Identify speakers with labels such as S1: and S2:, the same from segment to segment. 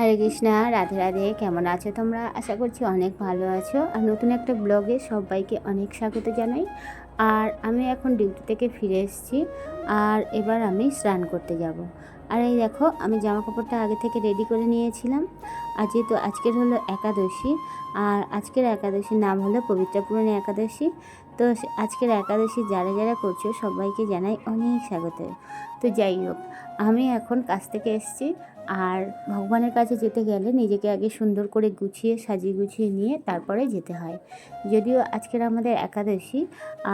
S1: হরে কৃষ্ণা, রাধে রাধে, কেমন আছো তোমরা? আশা করছি অনেক ভালো আছো। আর নতুন একটা ব্লগে সবাইকে অনেক স্বাগত জানাই। আর আমি এখন ডিউটি থেকে ফিরে এসেছি। আর এবার আমি স্নান করতে যাব। আর এই দেখো, আমি জামা কাপড়টা আগে থেকে রেডি করে নিয়েছিলাম। আর যেহেতু আজকের হলো একাদশী, আর আজকের একাদশীর নাম হলো পবিত্রা পূরণী একাদশী, তো আজকের একাদশী যারা যারা করছ সবাইকে জানাই অনেক স্বাগত। তো যাই হোক, আমি এখন কাছ থেকে এসেছি। আর ভগবানের কাছে যেতে গেলে নিজেকে আগে সুন্দর করে গুছিয়ে, সাজিয়ে গুছিয়ে নিয়ে তারপরে যেতে হয়। যদিও আজকের আমাদের একাদশী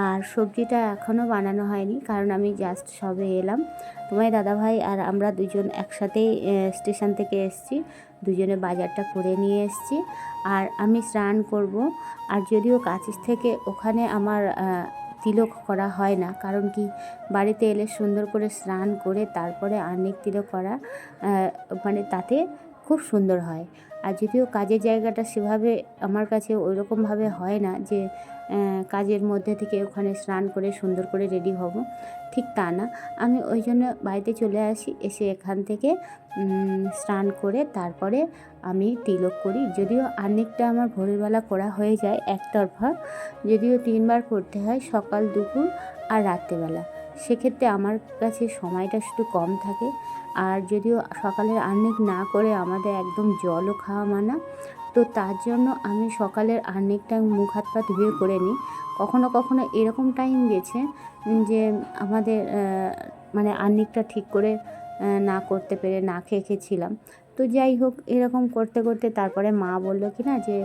S1: আর সবজিটা এখনও বানানো হয়নি, কারণ আমি জাস্ট সবে এলাম। তোমার দাদাভাই আর আমরা দুজন একসাথেই স্টেশন থেকে এসেছি। দুজনে বাজারটা করে নিয়ে এসেছি। আর আমি স্নান করব। আর যদিও কাছিস থেকে ওখানে আমার তিলক করা হয় না। কারণ কি? বাড়িতে এলে সুন্দর করে স্নান করে তারপরে আর্নিক তিলক করা মানে তাতে খুব সুন্দর হয়। আর যদিও কাজের জায়গাটা সেভাবে আমার কাছে ওই রকমভাবে হয় না যে কাজের মধ্যে থেকে ওখানে স্নান করে সুন্দর করে রেডি হব, ঠিক তা না। আমি ওই জন্য বাড়িতে চলে আসি, এসে এখান থেকে স্নান করে তারপরে আমি তিলক করি। যদিও অনেকটা আমার ভোরবেলা করা হয়ে যায় একতরফা, যদিও তিনবার করতে হয় সকাল, দুপুর আর রাত্রেবেলা। সেক্ষেত্রে আমার কাছে সময়টা শুধু কম থাকে। আর যদিও সকালের আর্নিক না করে আমাদের একদম জলও খাওয়া মানা, তো তার জন্য আমি সকালের আর্নিকটা মুখ হাত পা ধুয়ে করে নিই। কখনো কখনো এরকম টাইম গেছে যে আমাদের মানে আর্নিকটা ঠিক করে না করতে পেরে না খেয়ে খেয়েছিলাম। তো যাই হোক, এরকম করতে করতে তারপরে মা বলল কি না যে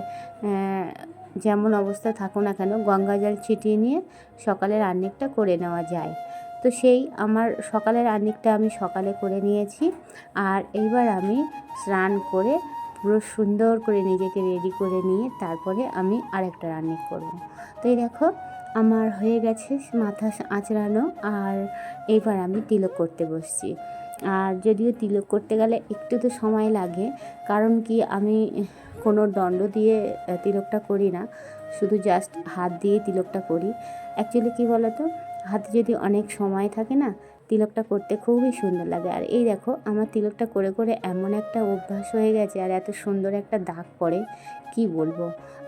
S1: যেমন অবস্থা থাকো না কেন, গঙ্গা জল ছিটিয়ে নিয়ে সকালের আর্নিকটা করে নেওয়া যায়। তো সেই আমার সকালের আর্নিকটা আমি সকালে করে নিয়েছি। আর এইবার আমি স্নান করে পুরো সুন্দর করে নিজেকে রেডি করে নিয়ে তারপরে আমি আরেকটা রান্নি করব। তো এই দেখো, আমার হয়ে গেছে মাথা আঁচড়ানো আর এইবার আমি তিলক করতে বসছি। আর যদিও তিলক করতে গেলে একটু তো সময় লাগে, কারণ কি আমি কোনো দণ্ড দিয়ে তিলকটা করি না। শুধু জাস্ট হাত দিয়ে তিলকটা করি। অ্যাকচুয়ালি কী বলো তো হাতে যদি অনেক সময় থাকে না, তিলকটা করতে খুবই সুন্দর লাগে। আর এই দেখো, আমার তিলকটা করে করে এমন একটা অভ্যাস হয়ে গেছে আর এত সুন্দর একটা দাগ পড়ে, কি বলব?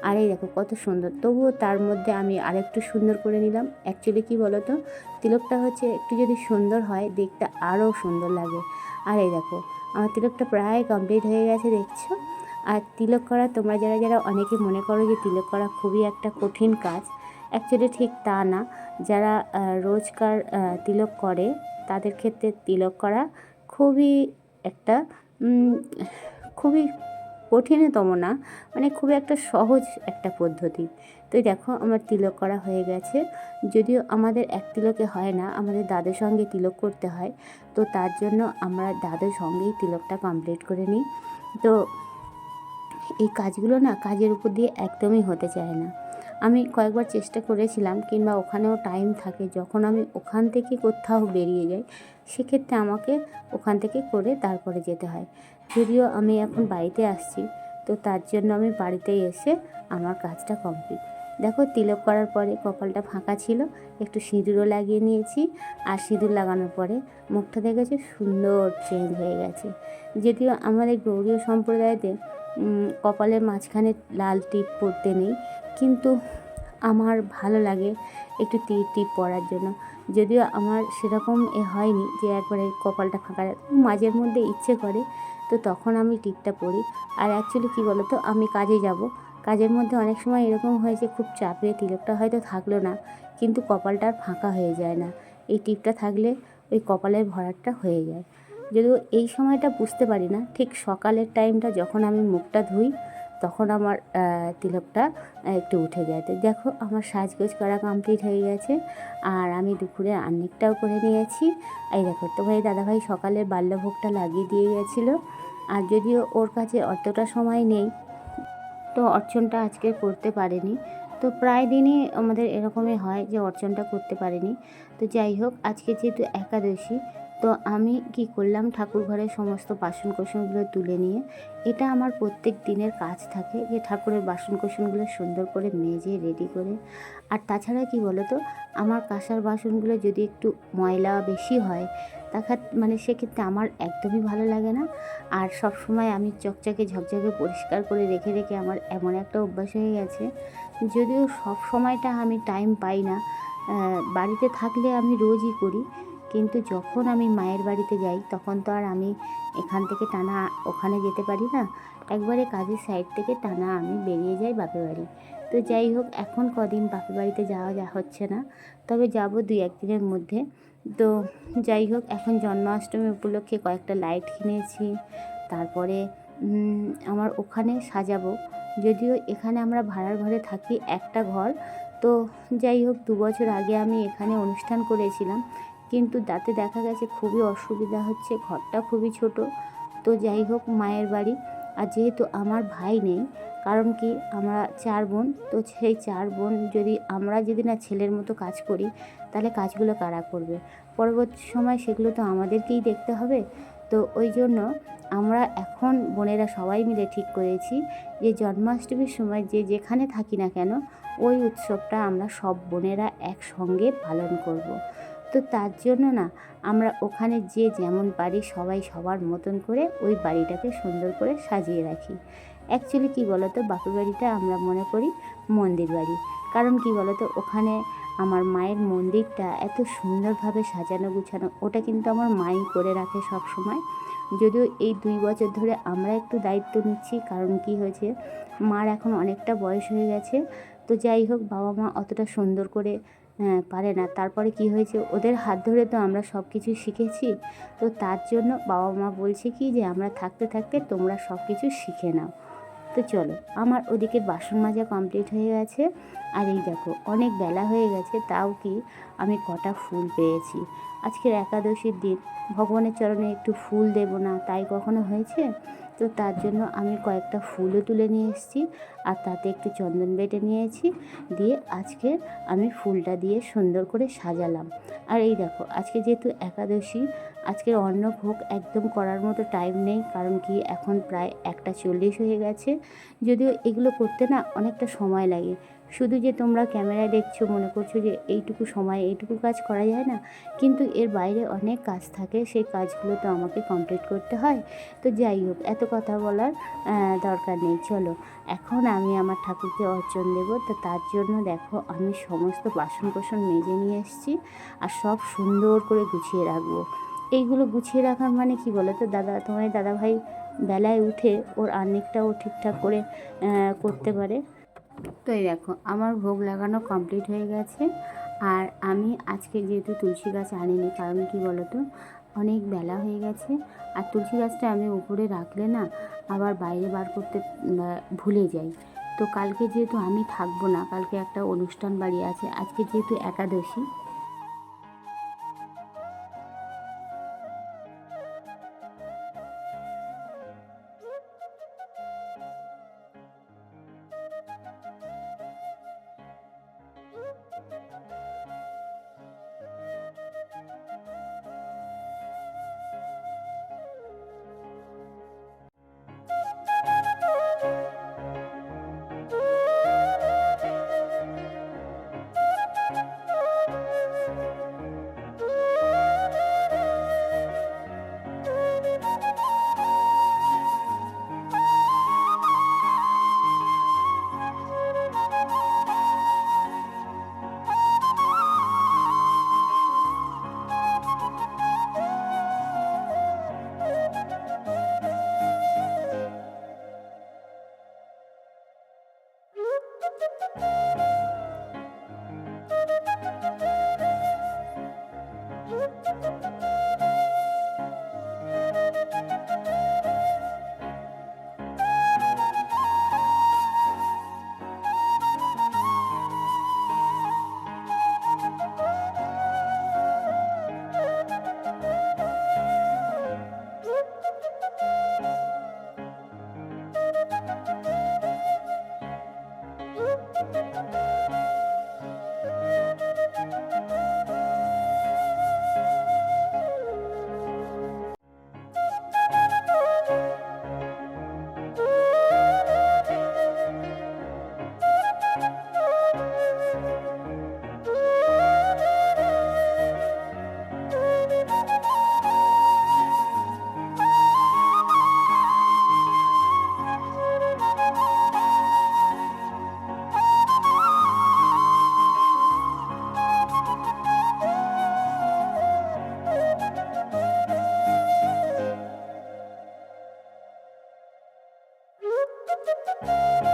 S1: আর এই দেখো, কত সুন্দর। তবুও তার মধ্যে আমি আরেকটু সুন্দর করে নিলাম। অ্যাকচুয়ালি কি বলো তো তিলকটা হচ্ছে একটু যদি সুন্দর হয়, দেখতে আরও সুন্দর লাগে। আর এই দেখো, আমার তিলকটা প্রায় কমপ্লিট হয়ে গেছে, দেখছ? আর তিলক করা তোমরা যারা যারা অনেকে মনে করো যে তিলক করা খুবই একটা কঠিন কাজ অ্যাকচুয়ালি ঠিক তা না। যারা রোজকার তিলক করে, তাদের ক্ষেত্রে তিলক করা খুবই একটা খুবই কঠিনতম না মানে খুবই একটা সহজ একটা পদ্ধতি। তো দেখো, আমার তিলক করা হয়ে গেছে। যদিও আমাদের এক তিলকে হয় না, আমাদের দাদের সঙ্গে তিলক করতে হয়, তো তার জন্য আমরা দাদের সঙ্গেই তিলকটা কমপ্লিট করে নিই। তো এই কাজগুলো না, কাজের উপর দিয়ে একদমই হতে চায় না। আমি কয়েকবার চেষ্টা করেছিলাম, কিংবা ওখানেও টাইম থাকে, যখন আমি ওখান থেকে কোথাও বেরিয়ে যাই, সেক্ষেত্রে আমাকে ওখান থেকে করে তারপরে যেতে হয়। যদিও আমি এখন বাড়িতে আসছি, তো তার জন্য আমি বাড়িতেই এসে আমার কাজটা কমপ্লিট দেখো, তিলক করার পরে কপালটা ফাঁকা ছিল, একটু সিঁদুরও লাগিয়ে নিয়েছি, আর সিঁদুর লাগানোর পরে মুখটা দেখেছে? সুন্দর চেঞ্জ হয়ে গেছে। যদিও আমাদের গৌরীয় সম্প্রদায়তে কপালের মাঝখানে লাল টিপ পরতে নেই কিন্তু আমার ভালো লাগে একটু টিপ টিপ পরার জন্য। যদিও আমার সেরকম এ হয়নি যে একবারে কপালটা ফাঁকা মাঝের মধ্যে ইচ্ছে করে, তো তখন আমি টিপটা পরি আর অ্যাকচুয়ালি কী বলো তো আমি কাজে যাব। কাজের মধ্যে অনেক সময় এরকম হয় যে খুব চাপে তিলকটা হয়তো থাকল না, কিন্তু কপালটা আর ফাঁকা হয়ে যায় না। এই টিপটা থাকলে ওই কপালের ভরাটটা হয়ে যায়। যদিও এই সময়টা বুঝতে পারি না, ঠিক সকালের টাইমটা যখন আমি মুখটা ধুই তখন আমার তিলকটা একটু উঠে যায়। তো দেখো আমার সাজগোজ করা কমপ্লিট হয়ে গেছে। আর আমি দুপুরে আর্নিকটাও করে নিয়েছি। এই দেখো, তো ভাই, দাদাভাই সকালের বাল্যভোগটা লাগিয়ে দিয়ে গেছিল। আর যদিও ওর কাছে অতটা সময় নেই, তো অর্চনটা আজকে করতে পারেনি। তো প্রায় দিনই আমাদের এরকমই হয় যে অর্চনটা করতে পারেনি। তো যাই হোক, আজকে যেহেতু একাদশী তো আমি কি করলাম? ঠাকুর ঘরের সমস্ত বাসন কোসনগুলো তুলে নিয়ে, এটা আমার প্রত্যেক দিনের কাজ থাকে। যে ঠাকুরের বাসন কোসনগুলো সুন্দর করে মেজে রেডি করে। আর তাছাড়া কি বলো তো আমার কাঁসার বাসনগুলো যদি একটু ময়লা বেশি হয় তাখা মানে সেক্ষেত্রে আমার একদমই ভালো লাগে না। আর সব সময় আমি চকচকে, ঝকঝকে পরিষ্কার করে রেখে রেখে আমার এমন একটা অভ্যাস হয়ে গেছে। যদিও সব সময়টা আমি টাইম পাই না বাড়িতে থাকলে আমি রোজই করি। কিন্তু যখন আমি মায়ের বাড়িতে যাই, তখন তো আর আমি এখান থেকে টানা ওখানে যেতে পারি না। একবারে কাজের সাইড থেকে টানা আমি বেরিয়ে যাই বাপের বাড়ি। তো যাই হোক, এখন কদিন বাপের বাড়িতে যাওয়া যা হচ্ছে না। তবে যাব দুই একদিনের মধ্যে। তো যাই হোক, এখন জন্মাষ্টমী উপলক্ষে কয়েকটা লাইট কিনেছি। তারপরে আমার ওখানে সাজাবো। যদিও এখানে আমরা ভাড়ার ঘরে থাকি একটা ঘর। তো যাই হোক, দু বছর আগে আমি এখানে অনুষ্ঠান করেছিলাম। কিন্তু তাতে দেখা গেছে খুবই অসুবিধা হচ্ছে, ঘরটা খুবই ছোট। তো যাই হোক, মায়ের বাড়ি। আর যেহেতু আমার ভাই নেই, কারণ কি আমরা চার বোন, তো সেই চার বোন যদি আমরা যদি না ছেলের মতো কাজ করি, তাহলে কাজগুলো কারা করবে? পরবর্তী সময় সেগুলো তো আমাদেরকেই দেখতে হবে। তো ওই জন্য আমরা এখন বোনেরা সবাই মিলে ঠিক করেছি যে জন্মাষ্টমীর সময় যে যেখানে থাকি না কেন, ওই উৎসবটা আমরা সব বোনেরা একসঙ্গে পালন করব। তো তার জন্য না আমরা ওখানে যে যেমন পারি সবাই সবার মতন করে ওই বাড়িটাকে সুন্দর করে সাজিয়ে রাখি। অ্যাকচুয়ালি কী বলতো? বাপের বাড়িটা আমরা মনে করি মন্দির বাড়ি। কারণ কি বলতো? ওখানে আমার মায়ের মন্দিরটা এত সুন্দরভাবে সাজানো গুছানো, ওটা কিন্তু আমার মাই করে রাখে সব সময় যদিও এই দুই বছর ধরে আমরা একটু দায়িত্ব নিচ্ছি, কারণ কি হয়েছে? মার এখন অনেকটা বয়স হয়ে গেছে। তো যাই হোক, বাবা মা অতটা সুন্দর করে পারে না। তারপরে কি হয়েছে? ওদের হাত ধরে তো আমরা সব কিছু শিখেছি। তো তার জন্য বাবা মা বলছে কি যে, আমরা থাকতে থাকতে তোমরা সব কিছু শিখে নাও। তো চলো, আমার ওদিকে বাসন মাজা কমপ্লিট হয়ে গেছে। আর এই দেখো, অনেক বেলা হয়ে গেছে, তাও কি আমি কটা ফুল পেয়েছি। আজকের একাদশীর দিন, ভগবানের চরণে একটু ফুল দেব না, তাই কখনো হয়েছে? তো তার জন্য আমি কয়েকটা ফুলও তুলে নিয়ে এসেছি, আর তাতে একটু চন্দন বেটে নিয়েছি, দিয়ে আজকে আমি ফুলটা দিয়ে সুন্দর করে সাজালাম। আর এই দেখো, আজকে যেহেতু একাদশী আজকের অন্নভোগ একদম করার মতো টাইম নেই, কারণ কি এখন প্রায় একটা চল্লিশ হয়ে গেছে। যদিও এগুলো করতে না অনেকটা সময় লাগে। শুধু যে তোমরা ক্যামেরায় দেখছ, মনে করছ যে এইটুকু সময়, এইটুকু কাজ করা যায় না, কিন্তু এর বাইরে অনেক কাজ থাকে, সেই কাজগুলো তো আমাকে কমপ্লিট করতে হয়। তো যাই হোক, এত কথা বলার দরকার নেই। চলো, এখন আমি আমার ঠাকুরকে অর্জন দেব। তো তার জন্য দেখো, আমি সমস্ত বাসন কোসন মেজে নিয়ে এসেছি আর সব সুন্দর করে গুছিয়ে রাখব। এইগুলো গুছিয়ে রাখার মানে কি বলো তো দাদা, তোমার দাদা ভাই বেলায় উঠে ওর আর্নিকটাও ঠিকঠাক করে করতে পারে। তো এই দেখো, আমার ভোগ লাগানো কমপ্লিট হয়ে গেছে। আর আমি আজকে যেহেতু তুলসী গাছ আনিনি, কারণ কি বলো তো অনেক বেলা হয়ে গেছে। আর তুলসী গাছটা আমি উপরে রাখলে না, আবার বাইরে বার করতে ভুলে যাই। তো কালকে যেহেতু আমি থাকব না, কালকে একটা অনুষ্ঠান বাড়ি আছে। আজকে যেহেতু একাদশী Thank you. Thank you.